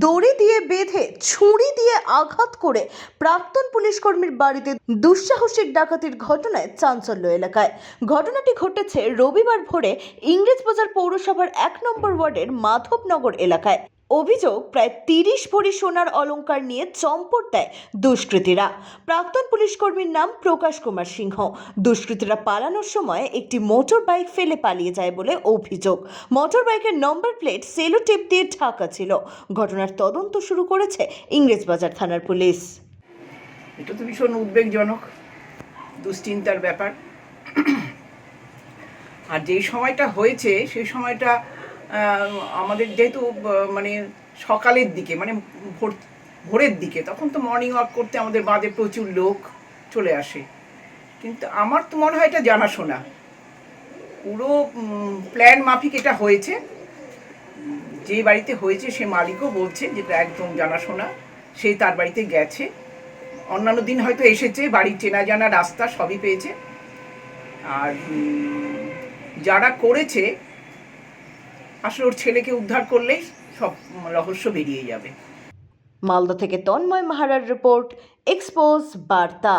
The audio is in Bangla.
দড়ি দিয়ে বেঁধে ছুরি দিয়ে আঘাত করে প্রাক্তন পুলিশকর্মীর বাড়িতে দুঃসাহসিক ডাকাতির ঘটনায় চাঞ্চল্য এলাকায়। ঘটনাটি ঘটেছে রবিবার ভোরে ইংরেজবাজার পৌরসভার এক নম্বর ওয়ার্ডের মাধবনগর এলাকায়। অভিযোগ প্রায় তিরিশ ভরি সোনার অলংকার নিয়ে চম্পট দেয় দুষ্কৃতীরা। প্রাক্তন পুলিশ কর্মীর নাম প্রকাশ কুমার সিংহ। দুষ্কৃতীরা পালানোর সময় একটি মোটর বাইক ফেলে পালিয়ে যায় বলে অভিযোগ। মোটর বাইকের নম্বর প্লেট সেলো টেপ দিয়ে ঢাকা ছিল। ঘটনার তদন্ত শুরু করেছে ইংরেজবাজার থানার পুলিশ। এটা তো ভীষণ উদ্বেগজনক, দুশ্চিন্তার ব্যাপার। আর যেই সময়টা হয়েছে, সেই সময়টা আমাদের যেহেতু মানে সকালের দিকে মানে ভোর ভোরের দিকে, তখন তো মর্নিং ওয়াক করতে আমাদের বাদে প্রচুর লোক চলে আসে। কিন্তু আমার তো মনে হয় এটা জানাশোনা। পুরো প্ল্যান মাফিক এটা হয়েছে। যে বাড়িতে হয়েছে, সে মালিকও বলছে যেটা একদম জানাশোনা। সে তার বাড়িতে গেছে। অন্যান্য দিন হয়তো এসেছে বাড়ির চেনা জানা রাস্তা সবই পেয়েছে। আর যারা করেছে আসলে ওর ছেলেকে উদ্ধার করলেই সব রহস্য বেরিয়ে যাবে। মালদা থেকে তন্ময় মাহারার রিপোর্ট এক্সপোজ বার্তা।